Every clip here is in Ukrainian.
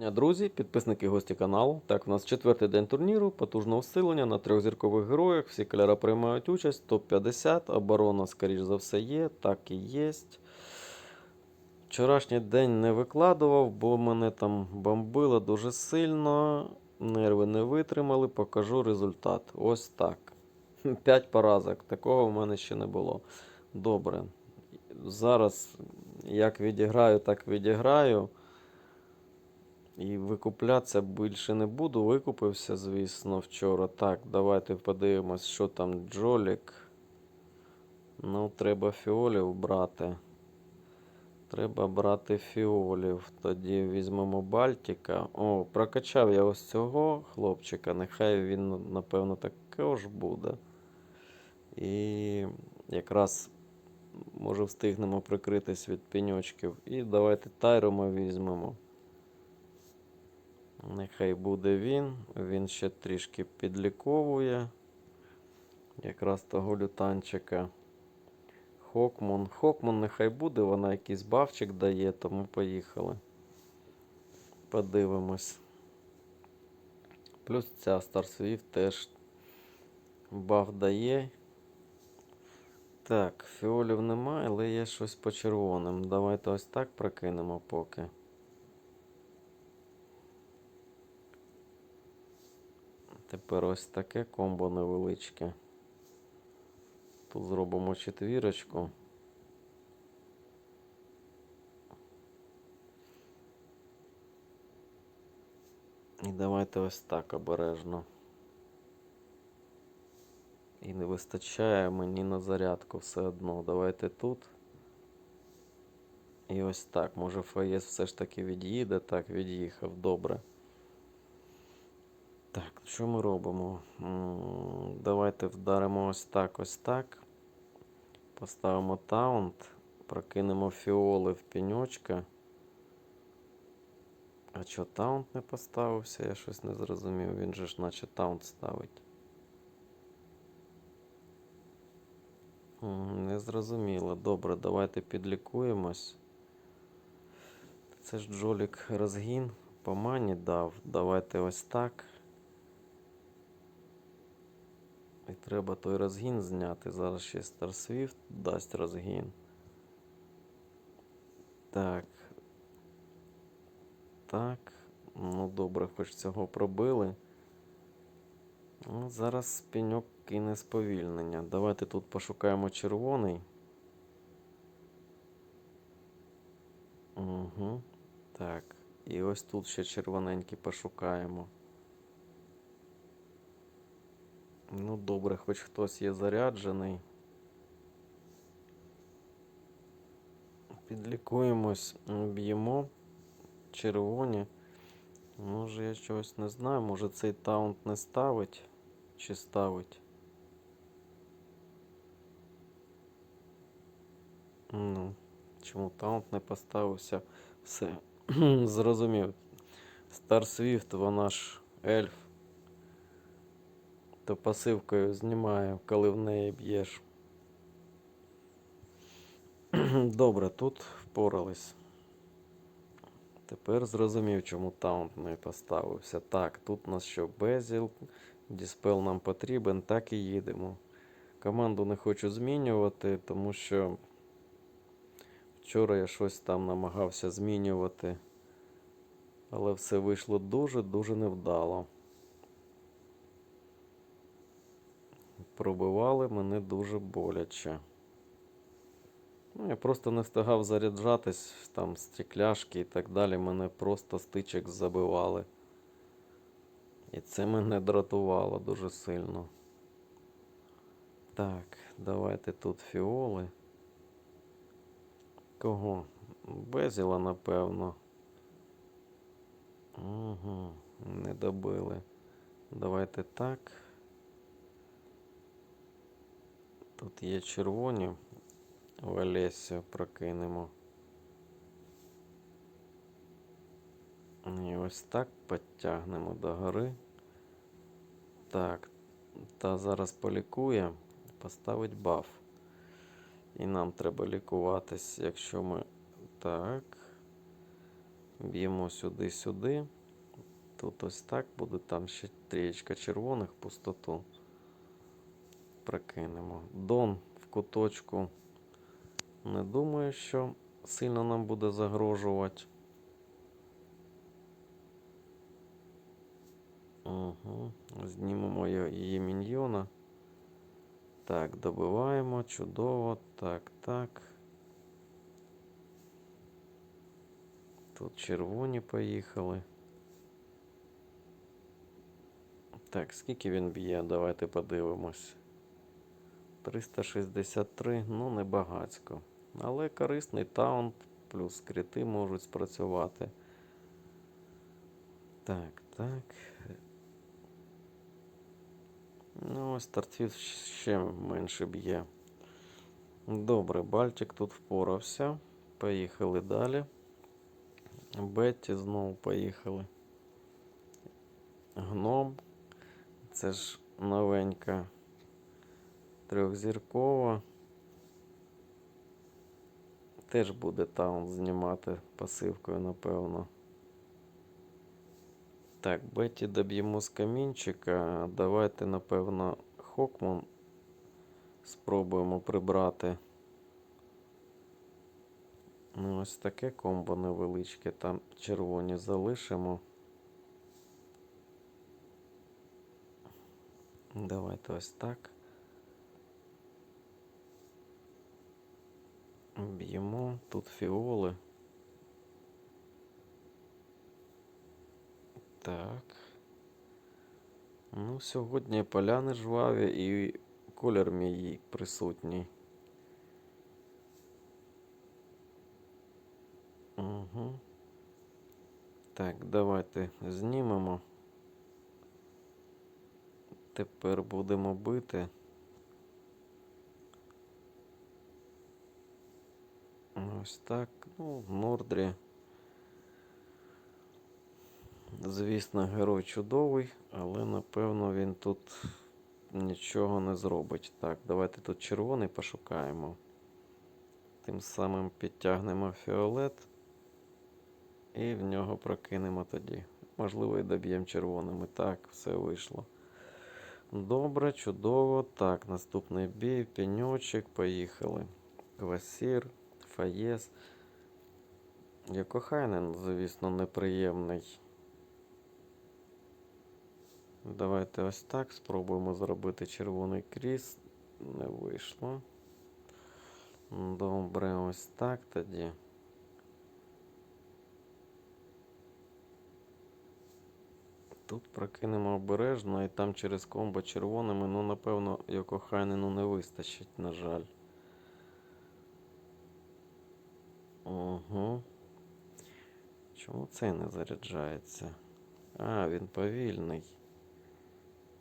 Дня, Друзі, підписники гості каналу. Так, у нас четвертий день турніру, потужне усилення на трьохзіркових героях. Всі кольори приймають участь. Топ-50. Оборона, скоріш за все, є. Так і є. Вчорашній день не викладував, бо мене там бомбило дуже сильно. Нерви не витримали. Покажу результат. Ось так. 5 поразок. Такого в мене ще не було. Добре. Зараз як відіграю, так відіграю. І викуплятися більше не буду. Викупився, звісно, вчора. Так, давайте подивимось, що там Джолік. Ну, треба фіолів брати. Треба брати фіолів. Тоді візьмемо Бальтика. О, прокачав я ось цього хлопчика. Нехай він, напевно, також буде. І якраз може встигнемо прикритись від пеньочків. І давайте Тайрома візьмемо. Нехай буде він. Він ще трішки підліковує. Якраз того лютанчика. Хокмун. Хокмун нехай буде, вона якийсь бавчик дає, тому поїхали. Подивимось. Плюс ця Старсвіфт теж баф дає. Так, фіолів немає, але є щось по червоним. Давайте ось так прокинемо поки. Тепер ось таке комбо невеличке. Тут зробимо четвірочку. І давайте ось так обережно. І не вистачає мені на зарядку все одно. Давайте тут. І ось так. Може ФАЄС все ж таки від'їде. Так, від'їхав. Добре. Що ми робимо? Давайте вдаримо ось так, ось так. Поставимо таунт. Прокинемо фіоли в пеньочка. А чого таунт не поставився? Я щось не зрозумів. Він же ж наче таунт ставить. Не зрозуміло. Добре, давайте підлікуємось. Це ж Джолік розгін по мані дав. Давайте ось так. І треба той розгін зняти. Зараз ще StarSwift дасть розгін. Так. Так. Ну добре, хоч цього пробили. Ну, зараз пеньок кине сповільнення. Давайте тут пошукаємо червоний. Угу. Так. І ось тут ще червоненький пошукаємо. Ну, добре, хоч хтось є заряджений. Підлікуємось, б'ємо. Червоні. Може, я чогось не знаю. Може цей таунт не ставить чи ставить. Ну, чому таунт не поставився? Все. Зрозумів. Star Swift, вона ж ельф. То пасивкою знімає, коли в неї б'єш. Добре, тут впорались. Тепер зрозумів, чому таунт не поставився. Так, тут у нас що Безіл, Діспел нам потрібен, так і їдемо. Команду не хочу змінювати, тому що вчора я щось там намагався змінювати. Але все вийшло дуже-дуже невдало. Пробивали мене дуже боляче. Ну, я просто не встигав заряджатись, там стекляшки і так далі. Мене просто стичок забивали. І це мене дратувало дуже сильно. Так, давайте тут фіоли. Кого? Безіла, напевно. Угу, не добили. Давайте так. Тут є червоні. В Олесю прокинемо. І ось так підтягнемо до гори. Так, та зараз полікує, поставить баф. І нам треба лікуватись, якщо ми. Так. Б'ємо сюди-сюди. Тут ось так буде, там ще трієчка червоних пустоту. Прокинемо. Дон в куточку. Не думаю, що сильно нам буде загрожувати. Угу. Знімемо її міньйона. Так, добиваємо. Чудово. Так, так. Тут червоні поїхали. Так, скільки він б'є? Давайте подивимось. 363, ну не багацько. Але корисний таунт, плюс крити можуть спрацювати. Так, так. Ну, ось тартфіт ще менше б'є. Добре, Бальтик тут впорався. Поїхали далі. Бетті знову поїхали. Гном. Це ж новенька трьохзіркова. Теж буде таун знімати пасивкою, напевно. Так, Бетті доб'ємо з камінчика. Давайте, напевно, Хокман спробуємо прибрати. Ну, ось таке комбо невеличке. Там червоні залишимо. Давайте ось так. Б'ємо. Тут фіоли. Так. Ну, сьогодні поляни жваві і колір мій присутній. Угу. Так, давайте знімемо. Тепер будемо бити. Ось так. Ну, Нордрі. Звісно, герой чудовий, але напевно він тут нічого не зробить. Так, давайте тут червоний пошукаємо. Тим самим підтягнемо фіолет. І в нього прокинемо тоді. Можливо, і доб'ємо червоними. Так, все вийшло. Добре, чудово. Так, наступний бій, пеньочок, поїхали. Квасір, Фаєс. Якохайнен, звісно, неприємний. Давайте ось так спробуємо зробити червоний кріс. Не вийшло. Добре, ось так тоді. Тут прокинемо обережно і там через комбо червоними, ну, напевно, Йокохайнену не вистачить, на жаль. Угу. Чому цей не заряджається? А, він повільний.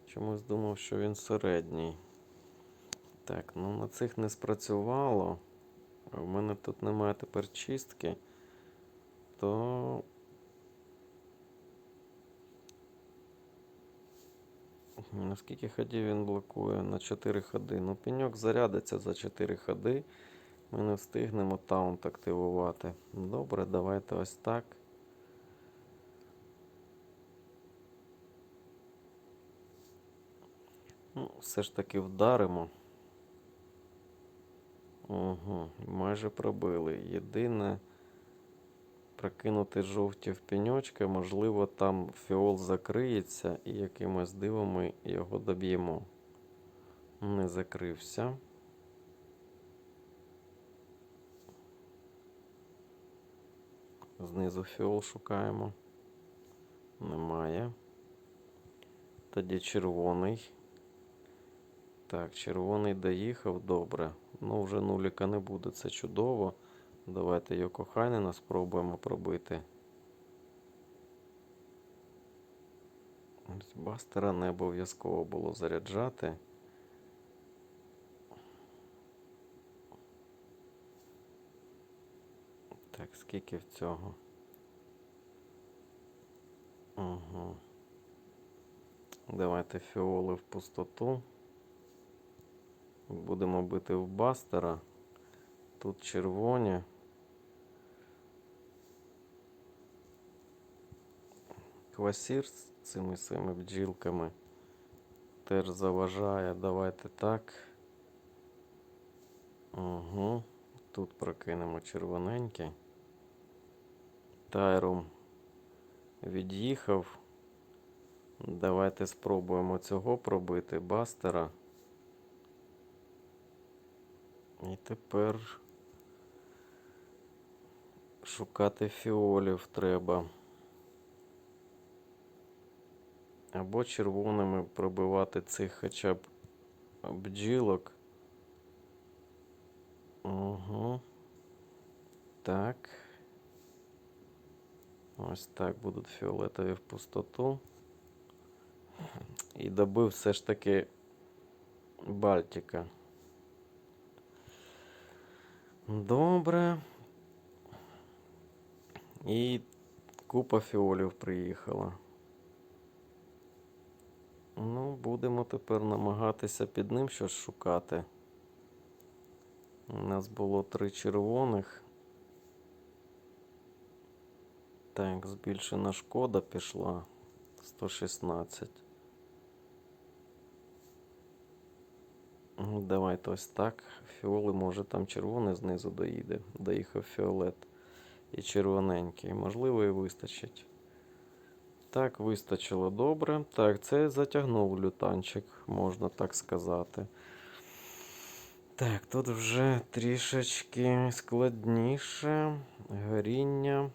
Чомусь думав, що він середній. Так, ну на цих не спрацювало. В мене тут немає тепер чистки. То. Наскільки ходів він блокує? На 4 ходи. Ну, пеньок зарядиться за 4 ходи. Ми не встигнемо таунт активувати. Добре, давайте ось так. Ну, все ж таки вдаримо. Угу, майже пробили. Єдине прокинути жовті в пеньочка, можливо, там фіол закриється і якимось дивом ми його доб'ємо. Не закрився. Знизу фіол шукаємо. Немає. Тоді червоний. Так, червоний доїхав, добре. Ну, вже нуліка не буде, це чудово. Давайте Йокохайнена спробуємо пробити. Бастера не обов'язково було заряджати. Так, скільки в цього? Угу. Давайте фіоли в пустоту. Будемо бити в бастера. Тут червоні. квасір з цими своїми бджілками теж заважає. Давайте так. Угу. Тут прокинемо червоненький. Тайрум від'їхав. Давайте спробуємо цього пробити бастера. І тепер шукати фіолів треба. Або червоними пробивати цих хоча б бджілок. Угу. Так. Ось так будуть фіолетові в пустоту. І добив все ж таки Бальтика. Добре. І купа фіолів приїхала. Ну, будемо тепер намагатися під ним щось шукати. У нас було три червоних. Так, збільшена шкода пішла. 116. Ну, Давайте ось так. Фіоли, може, там червоний знизу доїде. Доїхав фіолет. І червоненький. Можливо, і вистачить. Так, вистачило добре. Так, це затягнув лютанчик, можна так сказати. Так, тут вже трішечки складніше. Горіння.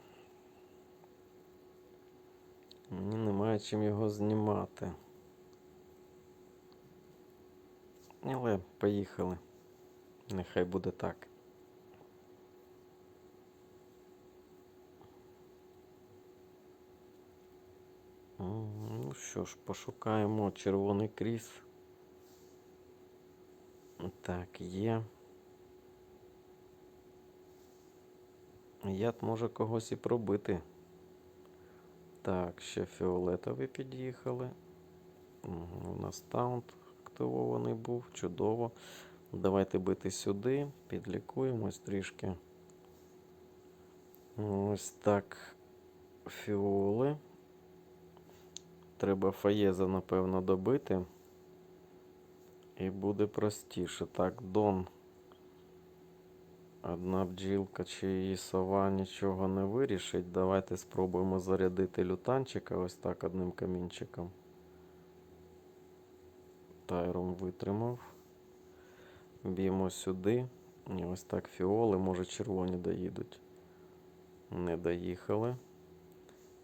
Мені немає чим його знімати. Але поїхали. Нехай буде так. Ну що ж, пошукаємо червоний кріс. Так, є. Яд може когось і пробити. Так, ще фіолетові під'їхали. У нас таунт активований був. Чудово. Давайте бити сюди. Підлікуємось трішки. Ось так. Фіоли. Треба фаєза, напевно, добити. І буде простіше. Так, Дон. Одна бджілка чи її сова нічого не вирішить. Давайте спробуємо зарядити лютанчика ось так одним камінчиком. Тайром витримав. Б'ємо сюди. І ось так фіоли, може червоні доїдуть. Не доїхали.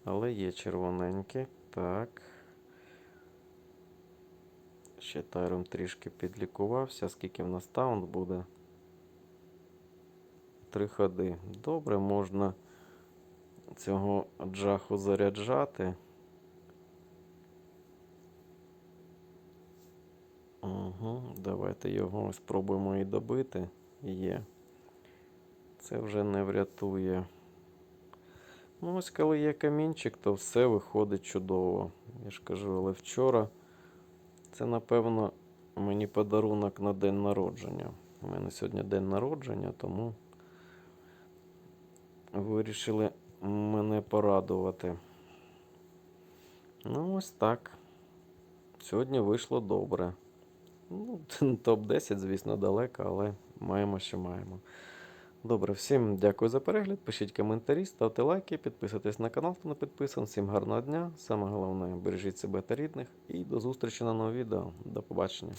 Але є червоненькі. Так. Ще тайром трішки підлікувався. Скільки в нас таунт буде? Три ходи. Добре, можна цього джаху заряджати. Угу, давайте його спробуємо і добити. Є. Це вже не врятує. Ну, ось коли є камінчик, то все виходить чудово. Я ж кажу, але вчора це, напевно, мені подарунок на день народження. У мене сьогодні день народження, тому вирішили мене порадувати. Ну, ось так. Сьогодні вийшло добре. Ну, топ-10, звісно, далеко, але маємо, що маємо. Добре, всім дякую за перегляд. Пишіть коментарі, ставте лайки, підписуйтесь на канал, хто не підписаний. Всім гарного дня. Саме головне, бережіть себе та рідних. І до зустрічі на новому відео. До побачення.